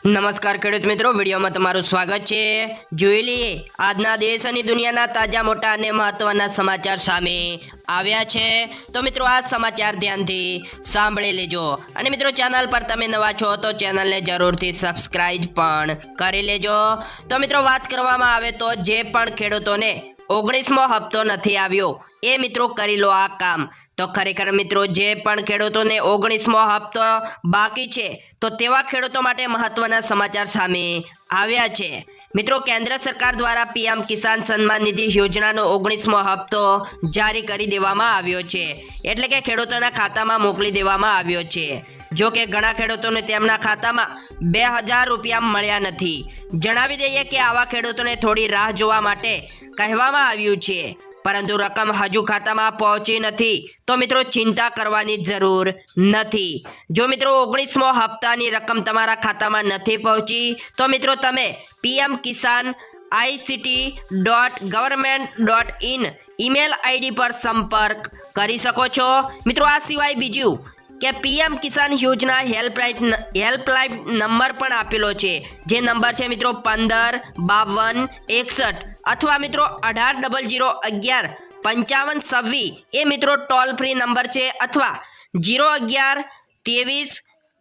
નમસ્કાર ખેડૂત મિત્રો, વિડીયોમાં તમારું સ્વાગત છે. જોઈ લઈએ, આજના દેશ અને દુનિયાના તાજા, મોટા અને મહત્વના સમાચાર સામે આવ્યા છે. તો મિત્રો, આ સમાચાર ધ્યાનથી સાંભળી લેજો. અને મિત્રો, ચેનલ પર તમે નવા છો, તો ચેનલને જરૂરથી સબસ્ક્રાઇબ પણ કરી લેજો. તો મિત્રો, વાત કરવામાં આવે તો જે પણ ખેડૂતોને ઓગણીસમો હપ્તો નથી આવ્યો, એ મિત્રો કરી લો આ કામ. તો ખરેખર મિત્રો, જે પણ ખેડૂતોને ઓગણીસમો હપ્તો બાકી છે, તો તેવા ખેડૂતો માટે મહત્વના સમાચાર સામે આવ્યા છે. મિત્રો, કેન્દ્ર સરકાર દ્વારા પીએમ કિસાન સન્માન નિધિ યોજનાનો ઓગણીસમો હપ્તો જારી કરી દેવામાં આવ્યો છે. એટલે કે ખેડૂતોના ખાતામાં મોકલી દેવામાં આવ્યો છે. જો કે ઘણા ખેડૂતોને તેમના ખાતામાં બે હજાર રૂપિયા મળ્યા નથી. જણાવી દઈએ કે આવા ખેડૂતોને થોડી રાહ જોવા માટે કહેવામાં આવ્યું છે. પરંતુ રકમ હજુ ખાતામાં પહોંચી નથી. તો મિત્રો, ચિંતા કરવાની જરૂર નથી. જો મિત્રો, ઓગણીસમો હપ્તાની રકમ તમારા ખાતામાં નથી પહોંચી, તો મિત્રો, તમે PM Kisan ICT dot government dot in email ID પર સંપર્ક કરી શકો છો. મિત્રો, આ સિવાય બીજું કે પીએમ કિસાન યોજના હેલ્પલાઇન હેલ્પલાઇન નંબર પણ આપેલો છે. જે નંબર છે મિત્રો પંદર, બાવન, એકસઠ અથવા મિત્રો અઢાર ડબલ જીરો અગિયાર, પંચાવન છવ્વીસ એ મિત્રો ટોલ ફ્રી નંબર છે અથવા જીરો અગિયાર, ત્રેવીસ,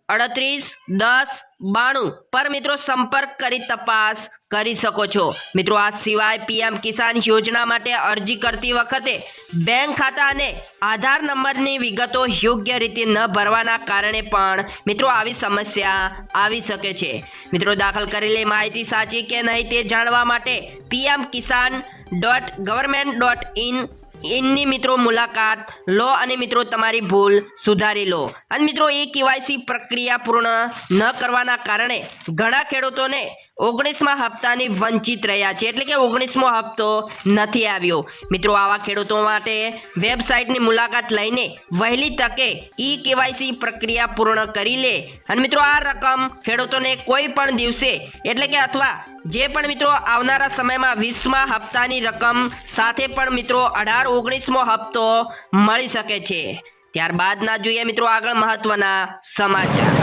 અડત્રીસ, દસ બાણું. પર મિત્રો સંપર્ક કરી તપાસ કરી શકો છો. મિત્રો આ સિવાય પીએમ કિસાન યોજના માટે અરજી કરતી વખતે બેંક ખાતા અને આધાર નંબરની વિગતો યોગ્ય રીતે ન ભરવાના કારણે પણ મિત્રો આવી સમસ્યા આવી શકે છે. મિત્રો દાખલ કરેલી માહિતી સાચી કે નહીં તે જાણવા માટે PM Kisan dot government dot in ઇનની મિત્રો મુલાકાત લો અને મિત્રો તમારી ભૂલ સુધારી લો. અને મિત્રો એ કેવાયસી પ્રક્રિયા પૂર્ણ ન કરવાના કારણે ઘણા ખેડૂતોને ઓગણીસમા હપ્તાની વંચિત રહ્યા છે. એટલે કે ઓગણીસમો હપ્તો નથી આવ્યો. મિત્રો, આવા ખેડૂતો માટે વેબસાઇટની મુલાકાત લઈને વહેલી તકે ઈ કેવાયસી પ્રક્રિયા પૂર્ણ કરી લે. અને મિત્રો, આ રકમ ખેડૂતોને કોઈ પણ દિવસે, એટલે કે અથવા જે પણ મિત્રો આવનારા સમયમાં વીસમા હપ્તાની રકમ સાથે પણ મિત્રો અઢાર ઓગણીસમો હપ્તો મળી શકે છે. ત્યારબાદ ના જોઈએ મિત્રો આગળ મહત્વના સમાચાર.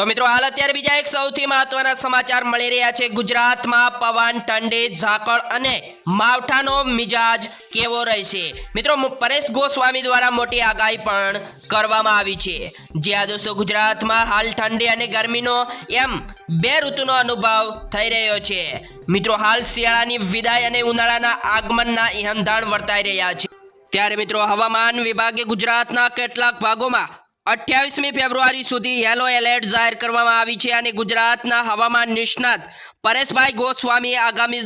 તો મિત્રો, હાલ અત્યારે બીજા એક સૌથી મહત્વના સમાચાર મળી રહ્યા છે. ગુજરાતમાં પવન, ઠંડી ઝાકળ અને માવઠાનો મિજાજ કેવો રહેશે? મિત્રો પરેશ ગોસ્વામી દ્વારા મોટી આગાહી પણ કરવામાં આવી છે. જ્યાં દોસ્તો, ગુજરાતમાં હાલ ઠંડી અને ગરમીનો એમ બે ઋતુનો અનુભવ થઈ રહ્યો છે. મિત્રો, હાલ શિયાળાની વિદાય અને ઉનાળાના આગમનના ઇહંધાણ વર્તાઈ રહ્યા છે. ત્યારે મિત્રો, હવામાન વિભાગે ગુજરાતના કેટલાક ભાગોમાં અઠ્યાવીસમી ફેબ્રુઆરી સુધી યલો એલર્ટ જાહેર કરવામાં આવી છે અને ગુજરાતના હવામાન નિષ્ણાત પરેશભાઈ ગોસ્વામીએ આગામી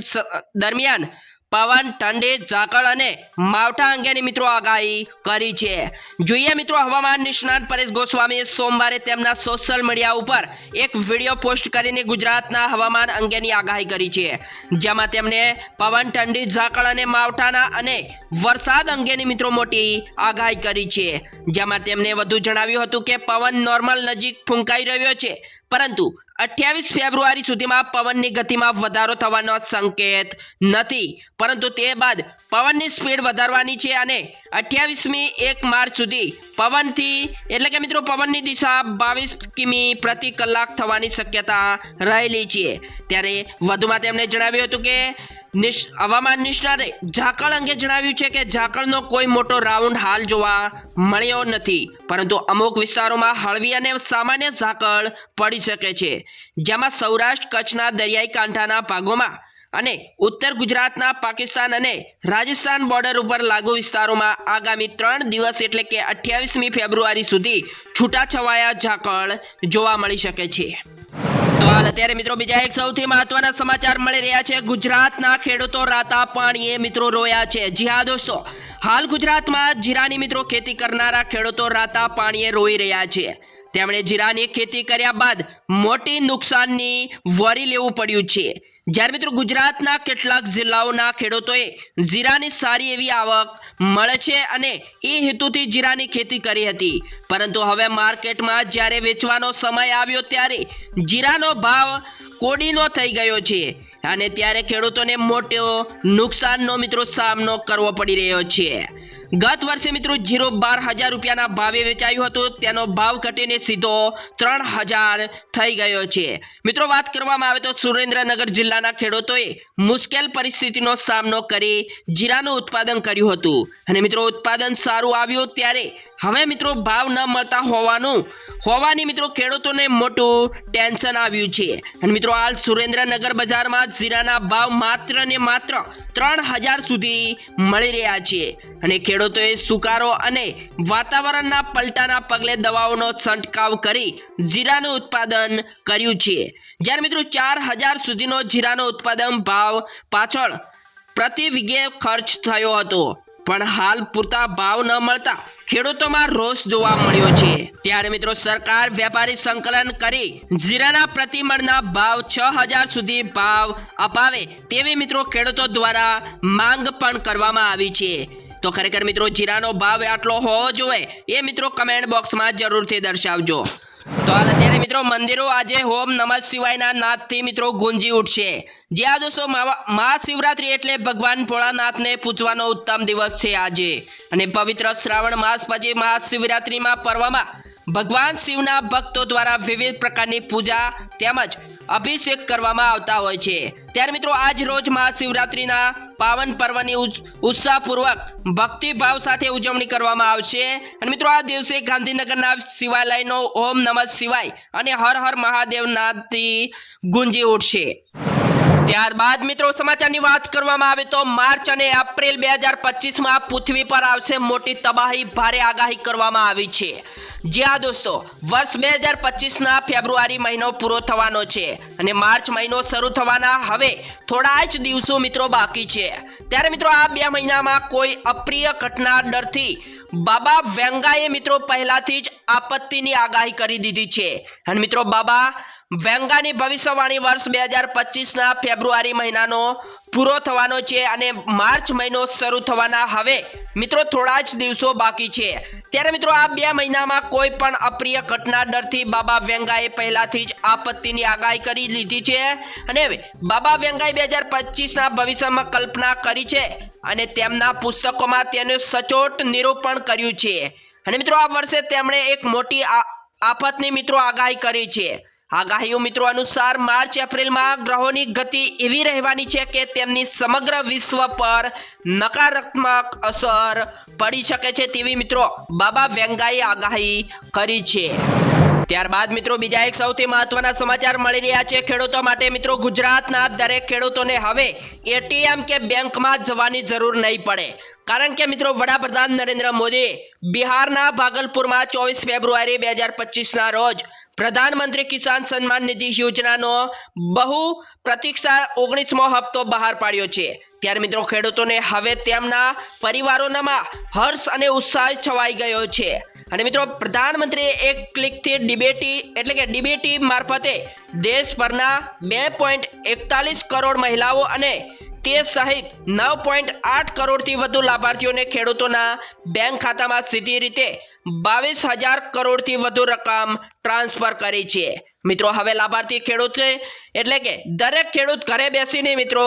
દરમિયાન પવન, ઠંડી, ઝાકળ અને માવઠા અંગેની મિત્રો આગાહી કરી છે. જોઈએ મિત્રો, હવામાન નિષ્ણાત પરેશ ગોસ્વામીએ સોમવારે તેમના સોશિયલ મીડિયા ઉપર એક વીડિયો પોસ્ટ કરીને ગુજરાતના હવામાન અંગેની આગાહી કરી છે. જેમાં તેમણે પવન, ઠંડી, ઝાકળ અને માવઠાના અને વરસાદ અંગેની મિત્રો મોટી આગાહી કરી છે. જેમાં તેમણે વધુ જણાવ્યું હતું કે પવન નોર્મલ નજીક ફૂંકાઈ રહ્યો છે. પરંતુ અઠ્યાવીસ ફેબ્રુઆરી સુધીમાં પવનની ગતિમાં વધારો થવાનો સંકેત નથી. પરંતુ તે બાદ પવનની સ્પીડ વધારવાની છે અને અઠ્યાવીસમી એક માર્ચ સુધી પવનથી, એટલે કે મિત્રો પવનની દિશા બાવીસ કિમી પ્રતિ કલાક થવાની શક્યતા રહેલી છે. ત્યારે વધુમાં તેમણે જણાવ્યું હતું કે હવામાન નિષ્ણાતે ઝાકળ અંગે જણાવ્યું છે કે ઝાકળનો કોઈ મોટો રાઉન્ડ હાલ જોવા મળ્યો નથી. પરંતુ અમુક વિસ્તારોમાં હળવી અને સામાન્ય ઝાકળ પડી શકે છે. જેમાં સૌરાષ્ટ્ર, કચ્છના દરિયાઈ કાંઠાના ભાગોમાં અને ઉત્તર ગુજરાતના પાકિસ્તાન અને રાજસ્થાન બોર્ડર ઉપર લાગુ વિસ્તારોમાં આગામી ત્રણ દિવસ એટલે કે અઠ્યાવીસમી ફેબ્રુઆરી સુધી છૂટાછવાયા ઝાકળ જોવા મળી શકે છે. તો હાલ અત્યારે મિત્રો બીજા એક સૌથી મહત્વના સમાચાર મળી રહ્યા છે. ગુજરાતના ખેડૂતો રાતા પાણીએ મિત્રો રોયા છે. જી હા દોસ્તો, હાલ ગુજરાતમાં જીરાની મિત્રો ખેતી કરનારા ખેડૂતો રાતા પાણીએ રોઈ રહ્યા છે. તેમણે જીરાની ખેતી કર્યા બાદ મોટી નુકસાનની વરી લેવું પડ્યું છે. જ્યારે મિત્રો ગુજરાતના કેટલાક જિલ્લાઓના ખેડૂતોએ જીરાની સારી એવી આવક મળે છે અને એ હેતુથી જીરાની ખેતી કરી હતી. પરંતુ હવે માર્કેટમાં જ્યારે વેચવાનો સમય આવ્યો ત્યારે જીરાનો ભાવ કોડીનો થઈ ગયો છે અને ત્યારે ખેડૂતોને મોટો નુકસાનનો મિત્રો સામનો કરવો પડી રહ્યો છે. ગત વર્ષે મિત્રો જીરો બાર હજાર રૂપિયાના ભાવે વેચાયું હતું. તેનો ભાવ ઘટીને સીધો ત્રણ હજાર થઈ ગયો છે. મિત્રો વાત કરવામાં આવે તો સુરેન્દ્રનગર જિલ્લાના ખેડૂતોએ મુશ્કેલ પરિસ્થિતિનો સામનો કરી જીરાનું ઉત્પાદન કર્યું હતું. અને મિત્રો ઉત્પાદન સારું આવ્યું ત્યારે હવે મિત્રો ભાવ ન મળતા હોવાનું, હોવાની મિત્રો ખેડૂતોને મોટું ટેન્શન આવ્યું છે. અને મિત્રો હાલ સુરેન્દ્રનગર બજારમાં જીરાના ભાવ માત્ર ને માત્ર ત્રણ હજાર સુધી મળી રહ્યા છે. અને ખેડૂતોએ સુકારો અને વાતાવરણના પલટાના પગલે દવાઓનો છંટકાવ કરી જીરાનું ઉત્પાદન કર્યું છે. જ્યારે મિત્રો ચાર હજાર સુધીનો જીરાનો ઉત્પાદન ભાવ પાછળ પ્રતિ વીઘે ખર્ચ થયો હતો. પણ હાલ પૂરતા ભાવ ન મળતા ખેડૂતોમાં રોષ જોવા મળ્યો છે. ત્યારે મિત્રો સરકાર વેપારી સંકલન કરી જીરાના પ્રતિમણના ભાવ છ હજાર સુધી ભાવ અપાવે તેવી મિત્રો ખેડૂતો દ્વારા માંગ પણ કરવામાં આવી છે. તો ખરેખર મિત્રો, જીરાનો ભાવ આટલો હોવો જોઈએ એ મિત્રો કમેન્ટ બોક્સમાં જરૂરથી દર્શાવજો. તો હાલ અત્યારે મિત્રો, મંદિરો આજે હોમ નમઃ શિવાયના નાદથી મિત્રો ગુંજી ઉઠશે. જ્યાં દોસ્તો મહા- મહાશિવરાત્રી એટલે ભગવાન ભોળાનાથને પૂજવાનો ઉત્તમ દિવસ છે આજે. અને પવિત્ર શ્રાવણ માસ પછી મહાશિવરાત્રીમાં પર્વમાં ભગવાન શિવના ભક્તો દ્વારા વિવિધ પ્રકારની પૂજા તેમજ અભિષેક કરવામાં આવતા હોય છે. ત્યારે મિત્રો, આજ રોજ મહાશિવરાત્રિના પાવન પર્વની ઉત્સાહપૂર્વક ભક્તિભાવ સાથે ઉજવણી કરવામાં આવશે. અને મિત્રો, આ દિવસે ગાંધીનગરના શિવાલયનો ઓમ નમઃ શિવાય અને હર હર મહાદેવ નાદથી ગુંજી ઉઠશે. ત્યારબાદ મિત્રો સમાચારની વાત કરવામાં આવે તો માર્ચ અને એપ્રિલ બે હજાર પચીસમાં પૃથ્વી પર આવશે મોટી તબાહી, ભારે આગાહી કરવામાં આવી છે. જ્યાં દોસ્તો, વર્ષ બે હજાર પચીસના ફેબ્રુઆરી મહિનો પૂરો થવાનો છે અને માર્ચ મહિનો શરૂ થવાના હવે થોડા જ દિવસો મિત્રો બાકી છે. ત્યારે મિત્રો આ બે મહિનામાં કોઈ અપ્રિય ઘટના ડરથી બાબા વેંગાએ મિત્રો પહેલાથી જ આપત્તિની આગાહી કરી દીધી છે. અને મિત્રો બાબા વેંગાની ભવિષ્યવાણી વર્ષ બે હજાર પચીસના ફેબ્રુઆરી મહિનાનો પૂરો થવાનો છે અને માર્ચ મહિનો શરૂ થવાના હવે. મિત્રો, થોડા જ દિવસો બાકી છે. ત્યારે મિત્રો, આ બે મહિનામાં કોઈ પણ અપ્રિય ઘટના ડરથી બાબા વેંગાએ પહેલાથી જ આપત્તિની આગાહી કરી લીધી છે અને બાબા વેંગાએ બે હજાર પચીસના ભવિષ્યમાં કલ્પના કરી છે અને તેમના પુસ્તકોમાં તેનું સચોટ નિરૂપણ કર્યું છે. અને મિત્રો, આ વર્ષે તેમણે એક મોટી આફતની મિત્રો આગાહી કરી છે. આગાહીઓ મિત્રો અનુસાર માર્ચ, એપ્રિલમાં ગ્રહોની ગતિ એવી રહેવાની છે કે તેમની સમગ્ર વિશ્વ પર નકારાત્મક અસર પડી શકે છે તેવી મિત્રો બાબા વેંગાએ આગાહી કરી છે. ત્યારબાદ મિત્રો બીજા એક સૌથી મહત્વના સમાચાર મળી રહ્યા છે ખેડૂતો માટે. મિત્રો ગુજરાતના દરેક ખેડૂતોને હવે એટીએમ કે બેંકમાં જવાની જરૂર નહીં પડે. કારણ કે મિત્રો વડાપ્રધાન નરેન્દ્ર મોદી બિહારના ભાગલપુરમાં ચોવીસ ફેબ્રુઆરી બે હજાર પચીસના રોજ પ્રધાનમંત્રી કિસાન સન્માન નિધિ યોજનાનો બહુ પ્રતીક્ષા ઓગણીસમો હપ્તો બહાર પાડ્યો છે. ત્યારે મિત્રો ખેડૂતોને હવે તેમના પરિવારોનામાં હર્ષ અને ઉત્સાહ છવાઈ ગયો છે. અને મિત્રો પ્રધાનમંત્રીએ એક ક્લિકથી ડિબેટી એટલે કે ડીબેટી મારફતે દેશભરના બે પોઈન્ટ એકતાલીસ કરોડ મહિલાઓ અને તે સહિત નવ પોઈન્ટ આઠ કરોડથી વધુ લાભાર્થીઓને ખેડૂતોના બેંક ખાતામાં સીધી રીતે બાવીસ હજાર કરોડથી વધુ રકમ ટ્રાન્સફર કરી છે. મિત્રો, હવે લાભાર્થી ખેડૂત એટલે કે દરેક ખેડૂત ઘરે બેસીને મિત્રો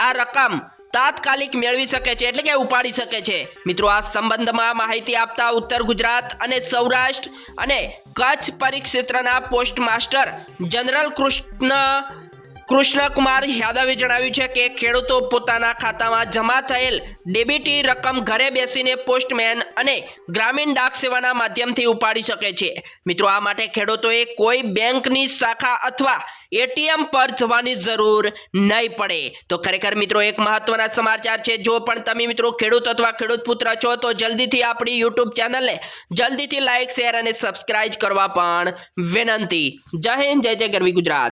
આ રકમ તાત્કાલિક મેળવી શકે છે, એટલે કે ઉપાડી શકે છે. મિત્રો, આ સંબંધમાં માહિતી આપતા ઉત્તર ગુજરાત અને સૌરાષ્ટ્ર અને Kutch પરિક્ષેત્રના post master general Krishna Krishnakumar યાદવે જણાવ્યું છે કે ખેડૂતો પોતાના ખાતામાં જમા થયેલ ડેબિટી રકમ ઘરે બેસીને પોસ્ટમેન અને ગ્રામીણ ડાક સેવાના માધ્યમથી ઉપાડી શકે છે. મિત્રો, આ માટે ખેડૂતોએ કોઈ બેંકની શાખા અથવા એટીએમ પર જવાની જરૂર નહીં પડે. તો ખરેખર મિત્રો, એક મહત્વના સમાચાર છે. જો પણ તમે મિત્રો ખેડૂત અથવા ખેડૂત પુત્ર છો, તો જલ્દીથી આપણી યુટ્યુબ ચેનલને જલ્દીથી લાઇક શેર અને સબસ્ક્રાઇબ કરવા પણ વિનંતી. જય હિન્દ, જય જય ગરવી ગુજરાત.